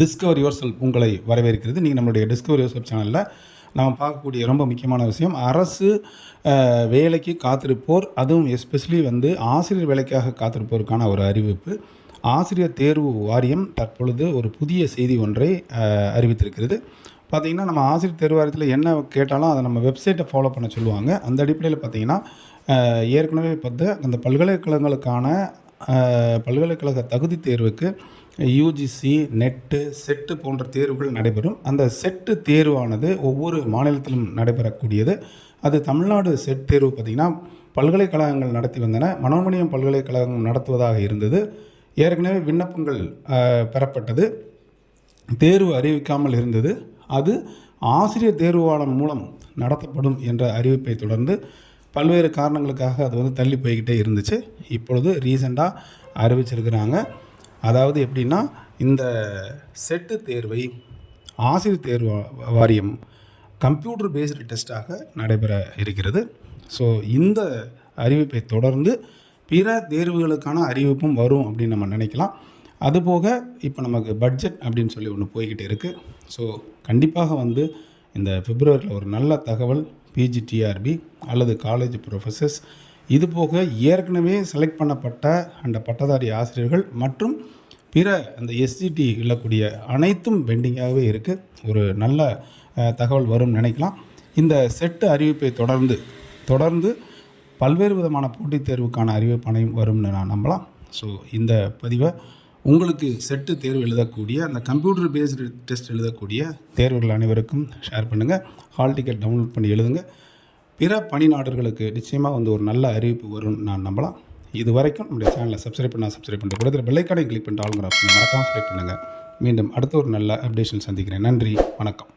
Discover your self உங்களை வரவேற்கிறது. நீங்கள் நம்மளுடைய டிஸ்கவர் யுவர் செல்ஃப் சேனலில் நாம் பார்க்கக்கூடிய ரொம்ப முக்கியமான விஷயம் அரசு வேலைக்கு காத்திருப்போர் அதுவும் எஸ்பெஷலி வந்து ஆசிரியர் வேலைக்காக காத்திருப்போருக்கான ஒரு அறிவிப்பு. ஆசிரியர் தேர்வு வாரியம் தற்பொழுது ஒரு புதிய செய்தி ஒன்றை அறிவித்திருக்கிறது. பார்த்திங்கன்னா நம்ம ஆசிரியர் தேர்வு வாரியத்தில் என்ன கேட்டாலும் அதை நம்ம வெப்சைட்டை ஃபாலோ பண்ண சொல்லுவாங்க. அந்த அடிப்படையில் பார்த்தீங்கன்னா ஏற்கனவே பார்த்து அந்த பல்கலைக்கழகங்களுக்கான பல்கலைக்கழக தகுதி தேர்வுக்கு யூஜிசி நெட்டு செட்டு போன்ற தேர்வுகள் நடைபெறும். அந்த செட்டு தேர்வானது ஒவ்வொரு மாநிலத்திலும் நடைபெறக்கூடியது. அது தமிழ்நாடு செட் தேர்வு பார்த்திங்கன்னா பல்கலைக்கழகங்கள் நடத்தி வந்தன. மனோமணியம் பல்கலைக்கழகம் நடத்துவதாக இருந்தது. ஏற்கனவே விண்ணப்பங்கள் பெறப்பட்டது. தேர்வு அறிவிக்காமல் இருந்தது. அது ஆசிரியர் தேர்வாளர் மூலம் நடத்தப்படும் என்ற அறிவிப்பை தொடர்ந்து பல்வேறு காரணங்களுக்காக அது வந்து தள்ளி போய்கிட்டே இருந்துச்சு. இப்பொழுது ரீசெண்டாக அறிவிச்சிருக்கிறாங்க. அதாவது எப்படின்னா இந்த செட்டு தேர்வை ஆசிரியர் தேர்வு வாரியம் கம்ப்யூட்டர் பேஸ்டு டெஸ்ட்டாக நடைபெற இருக்கிறது. ஸோ இந்த அறிவிப்பை தொடர்ந்து பிற தேர்வுகளுக்கான அறிவிப்பும் வரும் அப்படின்னு நம்ம நினைக்கலாம். அதுபோக இப்போ நமக்கு பட்ஜெட் அப்படின்னு சொல்லி ஒன்று போய்கிட்டு இருக்குது ஸோ கண்டிப்பாக வந்து இந்த பிப்ரவரியில் ஒரு நல்ல தகவல் பிஜிடிஆர்பி அல்லது காலேஜ் ப்ரொஃபஸர்ஸ் இது போக ஏற்கனவே செலக்ட் பண்ணப்பட்ட அந்த பட்டதாரி ஆசிரியர்கள் மற்றும் பிற அந்த எஸ்ஜிடி இல்லக்கூடிய அனைத்தும் பெண்டிங்காகவே இருக்குது ஒரு நல்ல தகவல் வரும்னு நினைக்கலாம். இந்த செட்டு அறிவிப்பை தொடர்ந்து தொடர்ந்து பல்வேறு விதமான போட்டித் தேர்வுக்கான அறிவிப்பானையும் வரும்னு நான் நம்பலாம். ஸோ இந்த பதிவை உங்களுக்கு செட்டு தேர்வு எழுதக்கூடிய அந்த கம்ப்யூட்டர் பேஸ்டு டெஸ்ட் எழுதக்கூடிய தேர்வுகள் அனைவருக்கும் ஷேர் பண்ணுங்கள் ஹால் டிக்கெட் டவுன்லோட் பண்ணி எழுதுங்க. பிற பணி நாடுகளுக்கு நிச்சயமாக வந்து ஒரு நல்ல அறிவிப்பு வரும்னு நான் நம்பலாம். இது வரைக்கும் நம்முடைய சேனலை சப்ஸ்கிரைப் பண்ணால் சப்ஸ்கிரைப் பண்ணிட்டு கூட பெல்லைக்கானை கிளிக் பண்ணிட்டு ஆளுங்கிற ஆப்ஷன் மறக்காமல் செலக்ட் பண்ணுங்கள் மீண்டும் அடுத்த ஒரு நல்ல அப்டேஷன் சந்திக்கிறேன். நன்றி. வணக்கம்.